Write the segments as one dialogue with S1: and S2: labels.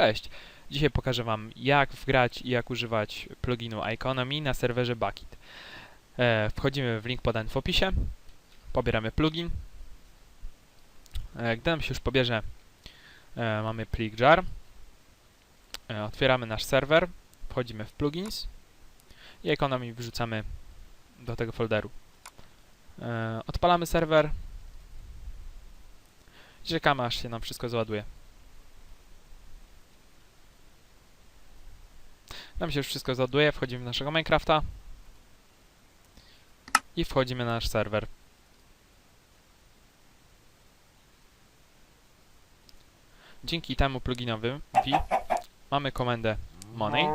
S1: Cześć! Dzisiaj pokażę Wam jak wgrać i jak używać pluginu Economy na serwerze Bucket. E, wchodzimy w link podany w opisie, pobieramy plugin. E, gdy nam się już pobierze, e, mamy plik jar. E, otwieramy nasz serwer, wchodzimy w plugins i Economy wrzucamy do tego folderu. E, odpalamy serwer czekamy aż się nam wszystko załaduje. Nam się już wszystko załaduje, wchodzimy w naszego Minecrafta i wchodzimy na nasz serwer. Dzięki temu pluginowi mamy komendę money,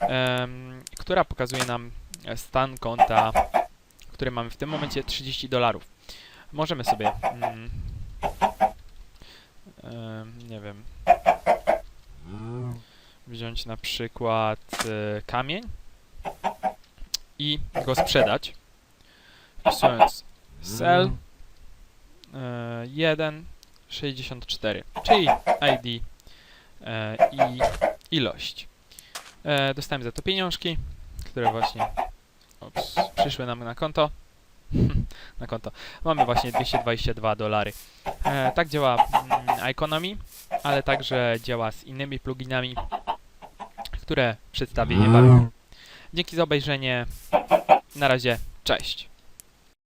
S1: em, która pokazuje nam stan konta, który mamy w tym momencie 30 dolarów. Możemy sobie, mm, wziąć na przykład e, kamień i go sprzedać. Wpisując sell e, 1,64, czyli ID e, i ilość. E, dostałem za to pieniążki, które właśnie ups, przyszły nam na konto. na konto. Mamy właśnie 222 dolary. E, tak działa mm, Economy, ale także działa z innymi pluginami, które przedstawię niebawem. Dzięki za obejrzenie. Na razie, cześć.